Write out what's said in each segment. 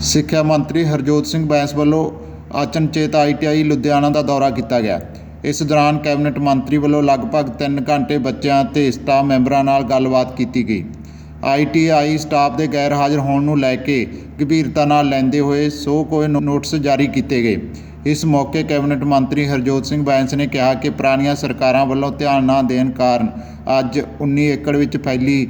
ਸਿੱਖਿਆ ਮੰਤਰੀ ਹਰਜੋਤ ਸਿੰਘ ਬੈਂਸ ਵੱਲੋਂ ਅਚਨਚੇਤ ਆਈਟੀਆਈ ਲੁਧਿਆਣਾ ਦਾ ਦੌਰਾ ਕੀਤਾ ਗਿਆ। ਇਸ ਦੌਰਾਨ ਕੈਬਨਿਟ ਮੰਤਰੀ ਵੱਲੋਂ ਲਗਭਗ 3 ਘੰਟੇ ਬੱਚਿਆਂ ਤੇ ਸਟਾਫ ਮੈਂਬਰਾਂ ਨਾਲ ਗੱਲਬਾਤ ਕੀਤੀ ਗਈ। ਆਈਟੀਆਈ ਸਟਾਫ ਦੇ ਗੈਰ ਹਾਜ਼ਰ ਹੋਣ ਨੂੰ ਲੈ ਕੇ ਗੰਭੀਰਤਾ ਨਾਲ ਲੈਂਦੇ ਹੋਏ ਸੋ ਕੋਈ ਨੋਟਿਸ ਜਾਰੀ ਕੀਤੇ ਗਏ। ਇਸ ਮੌਕੇ ਕੈਬਨਿਟ ਮੰਤਰੀ ਹਰਜੋਤ ਸਿੰਘ ਬੈਂਸ ਨੇ ਕਿਹਾ ਕਿ ਪੁਰਾਣੀਆਂ ਸਰਕਾਰਾਂ ਵੱਲੋਂ ਧਿਆਨ ਨਾ ਦੇਣ ਕਾਰਨ ਅੱਜ 19 ਏਕੜ ਵਿੱਚ ਫੈਲੀ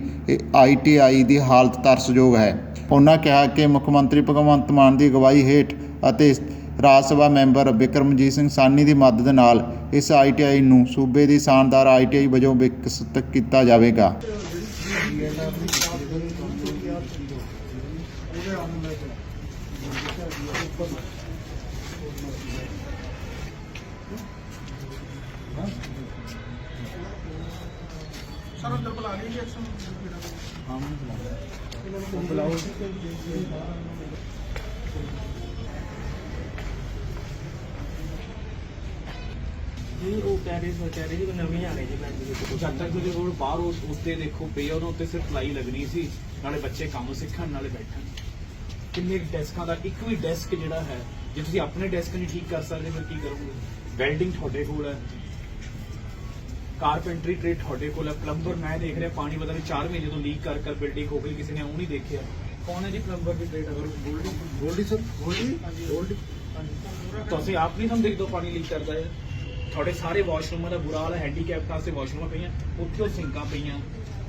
ਆਈਟੀਆਈ ਦੀ ਹਾਲਤ ਤਰਸਯੋਗ ਹੈ। ਉਹਨਾਂ ਕਿਹਾ ਕਿ ਮੁੱਖ ਮੰਤਰੀ ਭਗਵੰਤ ਮਾਨ ਦੀ ਅਗਵਾਈ ਹੇਠ ਅਤੇ ਰਾਜ ਸਭਾ ਮੈਂਬਰ ਬਿਕਰਮਜੀਤ ਸਿੰਘ ਸਾਨੀ ਦੀ ਮਦਦ ਨਾਲ ਇਸ ਆਈਟੀਆਈ ਨੂੰ ਸੂਬੇ ਦੀ ਸ਼ਾਨਦਾਰ ਆਈਟੀਆਈ ਵਜੋਂ ਵਿਕਸਿਤ ਕੀਤਾ ਜਾਵੇਗਾ। ਸਰ ਅੰਦਰ ਬੁਲਾ ਲਈ ਜੀ ਐਕਸ਼ਨ ਜੀ ਉਹ ਕਹਿ ਰਹੇ ਸੀ ਕਹਿ ਰਹੇ ਸੀ ਕਿ ਨਵੀਂ ਆ ਰਹੀ ਜੀ ਬੈਂਕ ਦੇ ਰੋਡ ਬਾਹਰ ਉਸ ਉੱਤੇ ਦੇਖੋ ਆ, ਉਹਨਾਂ ਉੱਤੇ ਸਿਰਫ ਪਲਾਈ ਲੱਗਣੀ ਸੀ ਨਾਲੇ ਬੱਚੇ ਕੰਮ ਸਿੱਖਣ ਨਾਲੇ ਬੈਠਣ। ਕਿੰਨੇ ਡੈਸਕਾਂ ਦਾ ਇੱਕ ਵੀ ਡੈਸਕ ਜਿਹੜਾ ਹੈ ਜੇ ਤੁਸੀਂ ਆਪਣੇ ਡੈਸਕ ਨਹੀਂ ਠੀਕ ਕਰ ਸਕਦੇ ਫਿਰ ਕੀ ਕਰੋਗੇ? ਵੈਲਡਿੰਗ ਤੁਹਾਡੇ ਕੋਲ ਹੈ। ਕਾਰਪੈਂਟਰੀ ਟ੍ਰੇਡ ਤੁਹਾਡੇ ਕੋਲ ਹੈ। ਪਲੰਬਰ ਮੈਂ ਦੇਖ ਰਿਹਾ ਪਾਣੀ ਪਤਾ ਨਹੀਂ 4 ਮਹੀਨੇ ਤੋਂ ਲੀਕ ਕਰ ਕਰ ਬਿਲਡਿੰਗ ਹੋ ਗਈ ਕਿਸੇ ਨੇ ਉਹ ਨਹੀਂ ਦੇਖਿਆ। ਕੌਣ ਹੈ ਜੀ ਪਲੰਬਰ ਦੀ ਟ੍ਰੇਡ ਅਗਰ ਗੋਲਡੀ ਗੋਲਡੀ ਸਰ ਗੋਲਡੀ ਗੋਲਡੀ ਤੁਸੀਂ ਆਪ ਨਹੀਂ ਸਮਝਦੇ ਜਦੋਂ ਪਾਣੀ ਲੀਕ ਕਰਦਾ ਹੈ। ਤੁਹਾਡੇ ਸਾਰੇ ਵਾਸ਼ਰੂਮਾਂ ਦਾ ਬੁਰਾ ਹਾਲ ਹੈਂਡੀਕੈਪ ਵਾਸਤੇ ਵਾਸ਼ਰੂਮਾਂ ਪਈਆਂ ਉੱਥੇ ਉਹ ਸਿੰਕਾਂ ਪਈਆਂ।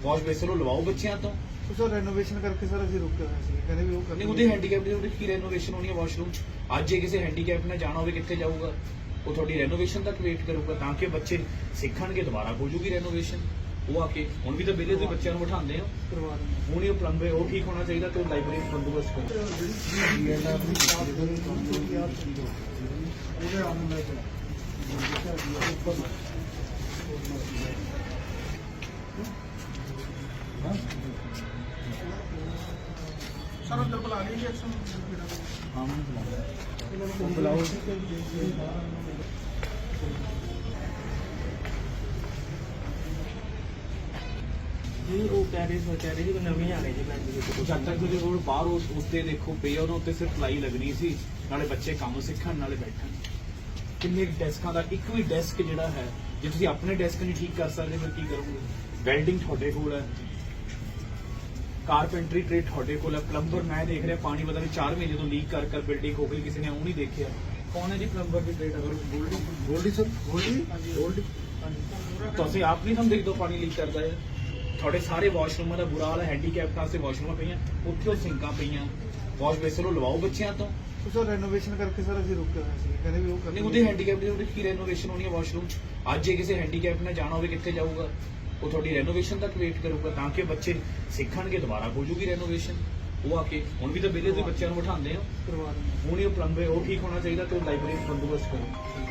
ਵਾਸ਼ ਬੇਸਨ ਉਹ ਲਵਾਓ ਬੱਚਿਆਂ ਤੋਂ। ਸਰ ਰੈਨੋਵੇਸ਼ਨ ਕਰਕੇ ਸਰ ਅਸੀਂ ਰੁਕੇ ਹੋਏ ਸੀ ਕਹਿੰਦੇ ਵੀ ਉਹ ਕਰਨੀ ਨਹੀਂ ਉਹਦੇ ਹੈਂਡੀਕੈਪ ਦੇ ਉਹਦੇ ਕੀ ਰੈਨੋਵੇਸ਼ਨ ਹੋਣੀ ਹੈ ਵਾਸ਼ਰੂਮ? ਅੱਜ ਜੇ ਕਿਸੇ ਹੈਂਡੀਕੈਪ ਨੇ ਜਾਣਾ ਹੋਵੇ ਕਿੱਥੇ ਜਾਊਗਾ? ਉਹ ਤੁਹਾਡੀ ਰੈਨੋਵੇਸ਼ਨ ਤੱਕ ਵੇਟ ਕਰੂਗਾ ਤਾਂ ਕਿ ਬੱਚੇ ਸਿੱਖਣਗੇ ਦੁਬਾਰਾ ਹੋ ਜੂਗੀ ਰੈਨੋਵੇਸ਼ਨ ਉਹ ਆ ਕੇ ਹੁਣ ਵੀ ਤਾਂ ਬਿਲੇ ਦੇ ਬੱਚਿਆਂ ਨੂੰ ਬਿਠਾਉਂਦੇ ਆ। ਹੁਣ ਹੀ ਉਹ ਪਲੰਬੇ ਉਹ ਠੀਕ ਹੋਣਾ ਚਾਹੀਦਾ ਤੇ ਲਾਇਬ੍ਰੇਰੀ ਬੰਦੋਬਸਤ ਕਰੋ। ਉਹਦੇ ਲੈ ਕੇ ਸਰ ਅੰਦਰ ਬੁਲਾ ਲਈ ਜੀ ਐਕਸ਼ਨ ਬੁਲਾਓ ਜੀ ਉਹ ਕਹਿ ਰਹੇ ਸੀ ਕਹਿ ਰਹੇ ਸੀ ਕਿ ਨਵੀਂ ਆ ਰਹੀ ਜੀ ਜਦ ਤੱਕ ਜਿਹੜੇ ਰੋਡ ਬਾਹਰ ਉਸ ਉੱਤੇ ਦੇਖੋ ਆ, ਉਹਨਾਂ ਉੱਤੇ ਸਿਰਫ ਪਲਾਈ ਲੱਗਣੀ ਸੀ। ਨਾਲੇ ਬੱਚੇ ਕੰਮ ਸਿੱਖਣ ਨਾਲੇ ਬੈਠਣ। ਕਿੰਨੇ ਡੈਸਕਾਂ ਦਾ ਇੱਕ ਵੀ ਡੈਸਕ ਜਿਹੜਾ ਹੈ ਜੇ ਤੁਸੀਂ ਆਪਣੇ ਡੈਸਕ ਨਹੀਂ ਠੀਕ ਕਰ ਸਕਦੇ ਫਿਰ ਕੀ ਕਰੋਗੇ? ਵੈਲਡਿੰਗ ਤੁਹਾਡੇ ਕੋਲ ਹੈ। ਕਾਰਪੈਂਟਰੀ ਟ੍ਰੇਡ ਤੁਹਾਡੇ ਕੋਲ ਹੈ। ਪਲੰਬਰ ਮੈਂ ਦੇਖ ਰਿਹਾ ਪਾਣੀ ਪਤਾ ਨਹੀਂ 4 ਮਹੀਨੇ ਤੋਂ ਲੀਕ ਕਰ ਕਰ ਬਿਲਡਿੰਗ ਹੋ ਗਈ ਕਿਸੇ ਨੇ ਉਹ ਨਹੀਂ ਦੇਖਿਆ। ਕੌਣ ਹੈ ਜੀ ਪਲੰਬਰ ਦੀ ਟ੍ਰੇਡ ਅਗਰ ਗੋਲਡੀ ਗੋਲਡੀ ਸਰ ਗੋਲਡੀ ਗੋਲਡੀ ਤੁਸੀਂ ਆਪ ਨਹੀਂ ਸਮਝਦੇ ਜਦੋਂ ਪਾਣੀ ਲੀਕ ਕਰਦਾ ਹੈ। ਤੁਹਾਡੇ ਸਾਰੇ ਵਾਸ਼ਰੂਮਾਂ ਦਾ ਬੁਰਾ ਹਾਲ ਹੈ ਹੈਂਡੀਕੈਪ ਵਾਸਤੇ ਵਾਸ਼ਰੂਮਾਂ ਪਈਆਂ ਉੱਥੇ ਉਹ ਸਿੰਕਾਂ ਪਈਆਂ। ਵਾਸ਼ ਬੇਸਨ ਲਵਾਓ ਬੱਚਿਆਂ ਤੋਂ। ਸਰ ਰੈਨੋਵੇਸ਼ਨ ਕਰਕੇ ਸਰ ਅਸੀਂ ਰੁਕੇ ਹੋਏ ਸੀ ਕਹਿੰਦੇ ਵੀ ਉਹ ਕਰਨੀ ਨਹੀਂ ਉਹਦੇ ਹੈਂਡੀਕੈਪ ਦੇ ਉਹਦੇ ਕੀ ਰੈਨੋਵੇਸ਼ਨ ਹੋਣੀ ਹੈ ਵਾਸ਼ਰੂਮ ਅੱਜ ਜੇ ਕਿਸੇ ਹੈਂਡੀਕੈਪ ਨੇ ਜਾਣਾ ਹੋਵੇ ਕਿੱਥੇ ਜਾਊਗਾ? ਉਹ ਤੁਹਾਡੀ ਰੈਨੋਵੇਸ਼ਨ ਤੱਕ ਵੇਟ ਕਰੂਗਾ ਤਾਂ ਕਿ ਬੱਚੇ ਸਿੱਖਣਗੇ ਦੁਬਾਰਾ ਹੋ ਜੂਗੀ ਰੈਨੋਵੇਸ਼ਨ ਉਹ ਆ ਕੇ ਹੁਣ ਵੀ ਤਾਂ ਬਿਲੇ ਦੇ ਬੱਚਿਆਂ ਨੂੰ ਬਿਠਾਉਂਦੇ ਆ ਕਰਵਾ ਦਿੰਦੇ ਹੁਣ ਹੀ ਉਹ ਪਲੰਬੇ ਉਹ ਠੀਕ ਹੋਣਾ ਚਾਹੀਦਾ ਤੇ ਲਾਇਬ੍ਰੇਰੀ ਬੰਦੋਬਸਤ ਕਰੋ।